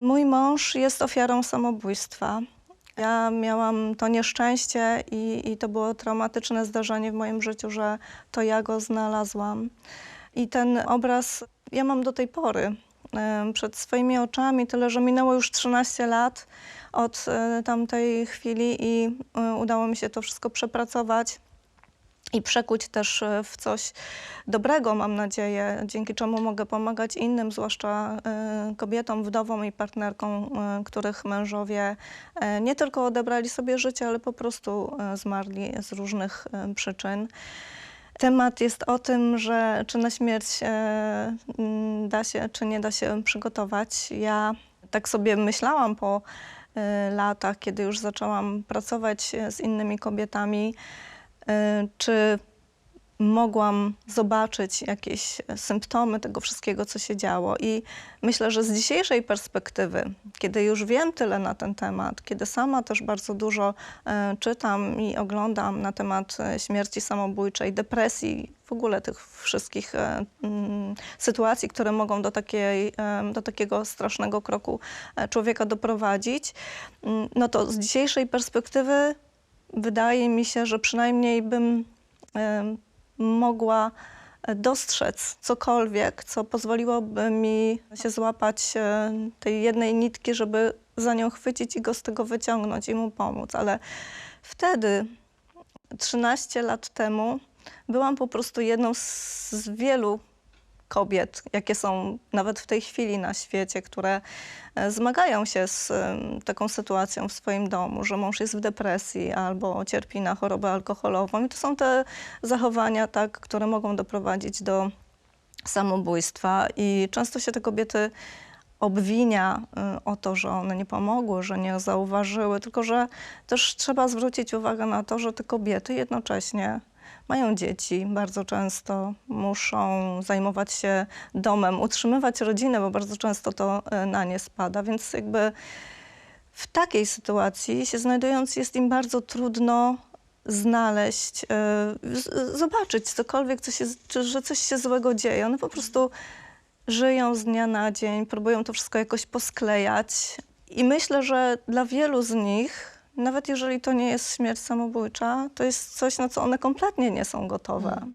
Mój mąż jest ofiarą samobójstwa. Ja miałam to nieszczęście i, i to było traumatyczne zdarzenie w moim życiu, że to ja go znalazłam. I ten obraz ja mam do tej pory przed swoimi oczami, tyle że minęło już 13 lat od e, tamtej chwili i e, udało mi się to wszystko przepracować i przekuć też e, w coś dobrego, mam nadzieję, dzięki czemu mogę pomagać innym, zwłaszcza e, kobietom, wdowom i partnerkom, e, których mężowie nie tylko odebrali sobie życie, ale po prostu zmarli z różnych przyczyn. Temat jest o tym, że czy na śmierć da się, czy nie da się przygotować. Ja tak sobie myślałam po latach, kiedy już zaczęłam pracować z innymi kobietami, czy mogłam zobaczyć jakieś symptomy tego wszystkiego, co się działo. I myślę, że z dzisiejszej perspektywy, kiedy już wiem tyle na ten temat, kiedy sama też bardzo dużo e, czytam i oglądam na temat e, śmierci samobójczej, depresji, w ogóle tych wszystkich e, mm, sytuacji, które mogą do, takiej, e, do takiego strasznego kroku e, człowieka doprowadzić, mm, no to z dzisiejszej perspektywy wydaje mi się, że przynajmniej bym mogła e, dostrzec cokolwiek, co pozwoliłoby mi się złapać e, tej jednej nitki, żeby za nią chwycić i go z tego wyciągnąć i mu pomóc. Ale wtedy, 13 lat temu, byłam po prostu jedną z wielu kobiet, jakie są nawet w tej chwili na świecie, które e, zmagają się z em, taką sytuacją w swoim domu, że mąż jest w depresji albo cierpi na chorobę alkoholową. I to są te zachowania, tak, które mogą doprowadzić do samobójstwa. I często się te kobiety obwinia y, o to, że one nie pomogły, że nie zauważyły, tylko że też trzeba zwrócić uwagę na to, że te kobiety jednocześnie mają dzieci, bardzo często muszą zajmować się domem, utrzymywać rodzinę, bo bardzo często to y, na nie spada, więc jakby w takiej sytuacji się znajdując jest im bardzo trudno znaleźć, z- zobaczyć cokolwiek, co się, czy, że coś się złego dzieje. One po prostu żyją z dnia na dzień, próbują to wszystko jakoś posklejać. I myślę, że dla wielu z nich, nawet jeżeli to nie jest śmierć samobójcza, to jest coś, na co one kompletnie nie są gotowe.